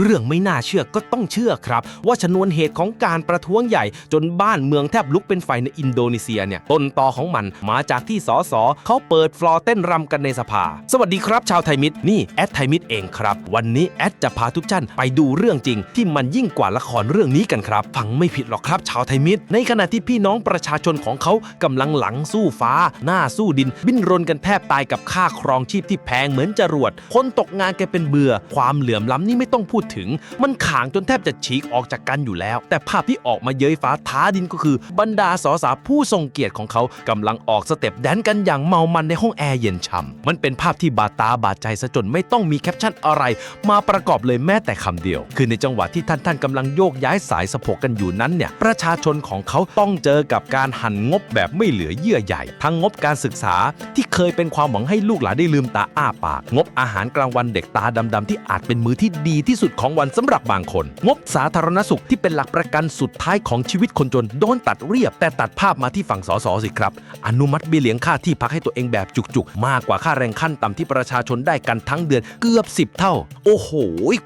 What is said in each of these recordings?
เรื่องไม่น่าเชื่อก็ต้องเชื่อครับ ว่าชนวนเหตุของการประท้วงใหญ่ จนบ้านเมืองแทบลุกเป็นไฟในอินโดนีเซียเนี่ยต้นตอของมันมาจากที่สสเขาเปิดฟลอร์เต้นรำกันในสภา สวัสดีครับ ชาวไทยมิตรนี่แอดไทยมิตรเองครับ วันนี้แอดจะพาทุกท่านไปดูเรื่องจริง ที่มันยิ่งกว่าละครเรื่องนี้กันครับ ฟังไม่ผิดหรอกครับ ชาวไทยมิตร ในขณะที่พี่น้องประชาชนของเขากำลังหลังสู้ฟ้า หน้าสู้ดิน บินรนกันแทบตายกับค่าครองชีพที่แพงเหมือนจรวด คนตกงานแกเป็นเบื่อ ความเหลื่อมล้ำนี่ไม่ต้องพูดถึง มันขางจนแทบจะฉีกออกจากกันอยู่แล้ว แต่ภาพที่ออกมาเย้ยฟ้าท้าดินก็คือบรรดาสอสาผู้ทรงเกียรติของเขากำลังออกสเต็ปแดนกันอย่างเมามันในห้องแอร์เย็นฉ่ำมันเป็นภาพที่บาดตาบาดใจซะจนไม่ต้องมีแคปชั่นอะไร มาประกอบเลยแม้แต่คำเดียว คือในจังหวะที่ท่านท่านกำลังโยกย้ายสายสะโพกกันอยู่นั้นเนี่ยประชาชนของเขาต้องเจอกับการหั่นงบแบบไม่เหลือเยื่อใหญ่ ทั้งงบการศึกษาที่เคยเป็นความหวังให้ลูกหลานได้ลืมตาอ้าปาก งบอาหารกลางวันเด็กตาดำๆที่อาจเป็นมื้อที่ดีที่สุดของวันสำหรับบางคน งบสาธารณสุขที่เป็นหลักประกันสุดท้ายของชีวิตคนจนโดนตัดเรียบ แต่ตัดภาพมาที่ฝั่งสสสิครับ อนุมัติเบี้ยเลี้ยงค่าที่พักให้ตัวเองแบบจุกๆ มากกว่าค่าแรงขั้นต่ำที่ประชาชนได้กันทั้งเดือนเกือบ 10 เท่า โอ้โห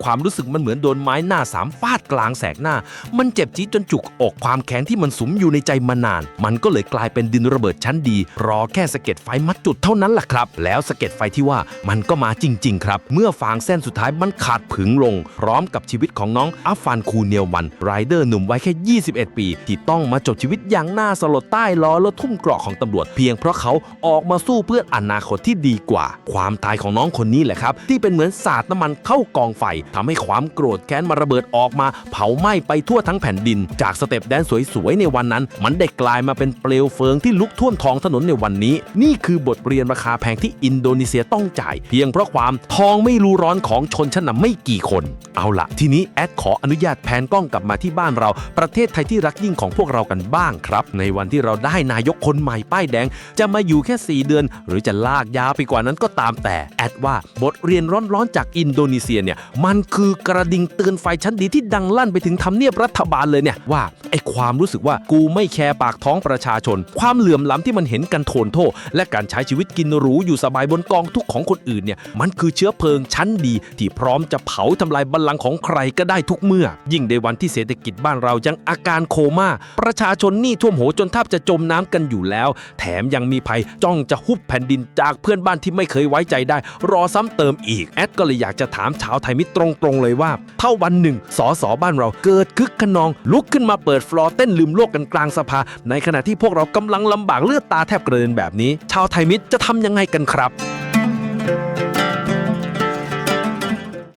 ความรู้สึกมันเหมือนโดนไม้หน้าสามฟาดกลางแสกหน้า มันเจ็บจี๊ดจนจุกอกความแค้นที่มันสุมอยู่ในใจมานาน มันก็เลยกลายเป็นดินระเบิดชั้นดี รอแค่สะเก็ดไฟมัดจุดเท่านั้นแหละครับ แล้วสะเก็ดไฟที่ว่ามันก็มาจริง ๆ ครับ เมื่อฟางเส้นสุดท้ายมันขาดผึงลงพร้อมกับชีวิตของน้องอัฟฟานคูเนียวมันไรเดอร์หนุ่มวัยแค่ 21 ปี ที่ต้องมาจบชีวิตอย่างน่าสลดใต้ล้อรถทุ่มเกราะของตำรวจเพียงเพราะเขาออกมาสู้เพื่ออนาคตที่ดีกว่า ความตายของน้องคนนี้แหละครับ ที่เป็นเหมือนสาดน้ำมันเข้ากองไฟทำให้ความโกรธแค้นมาระเบิดออกมา เผาไหม้ไปทั่วทั้งแผ่นดิน จากสเต็ปแดนสวยๆในวันนั้น มันได้กลายมาเป็นเปลวเฟิงที่ลุกท่วมท้องถนนในวันนี้ นี่คือบทเรียนราคาแพงที่อินโดนีเซียต้องจ่าย เพียงเพราะความทองไม่รู้ร้อนของชนชั้นนำไม่กี่คนเอาละทีนี้แอดขออนุญาตแพนกล้องกลับมาที่บ้านเรา ประเทศไทยที่รักยิ่งของพวกเรากันบ้างครับ ในวันที่เราได้นายกคนใหม่ป้ายแดง จะมาอยู่แค่ 4 เดือน หรือจะลากยาวไปกว่านั้นก็ตามแต่ แอดว่าบทเรียนร้อนๆจากอินโดนีเซียเนี่ย มันคือกระดิ่งเตือนไฟชั้นดีที่ดังลั่นไปถึงทำเนียบรัฐบาลเลยเนี่ยว่าไอ้ความรู้สึกว่ากูไม่แคร์ปากท้องประชาชน ความเหลื่อมล้ำที่มันเห็นกันโทนโทษและการใช้ชีวิตกินหรูอยู่สบายบนกองทุกของคนอื่นเนี่ยมันคือเชื้อเพลิงชั้นดีที่พร้อมจะเผาทำลายบัลลังก์ของใครก็ได้ทุกเมื่อ ยิ่งในวันที่เศรษฐกิจบ้านเรายังอาการโคม่า ประชาชนหนี้ท่วมโหจนแทบจะจมน้ำกันอยู่แล้ว แถมยังมีภัยจ้องจะฮุบแผ่นดินจากเพื่อนบ้านที่ไม่เคยไว้ใจได้ รอซ้ำเติมอีก แอดก็เลยอยากจะถามชาวไทยมิตรตรงๆ เลยว่าถ้าวันหนึ่งสอสอบ้านเราเกิดคึกขนอง ลุกขึ้นมาเปิดฟลอร์เต้นลืมโลกกันกลางสภา ในขณะที่พวกเรากำลังลำบากเลือดตาแทบกระเด็นแบบนี้ ชาวไทยมิตรจะทำยังไงกันครับ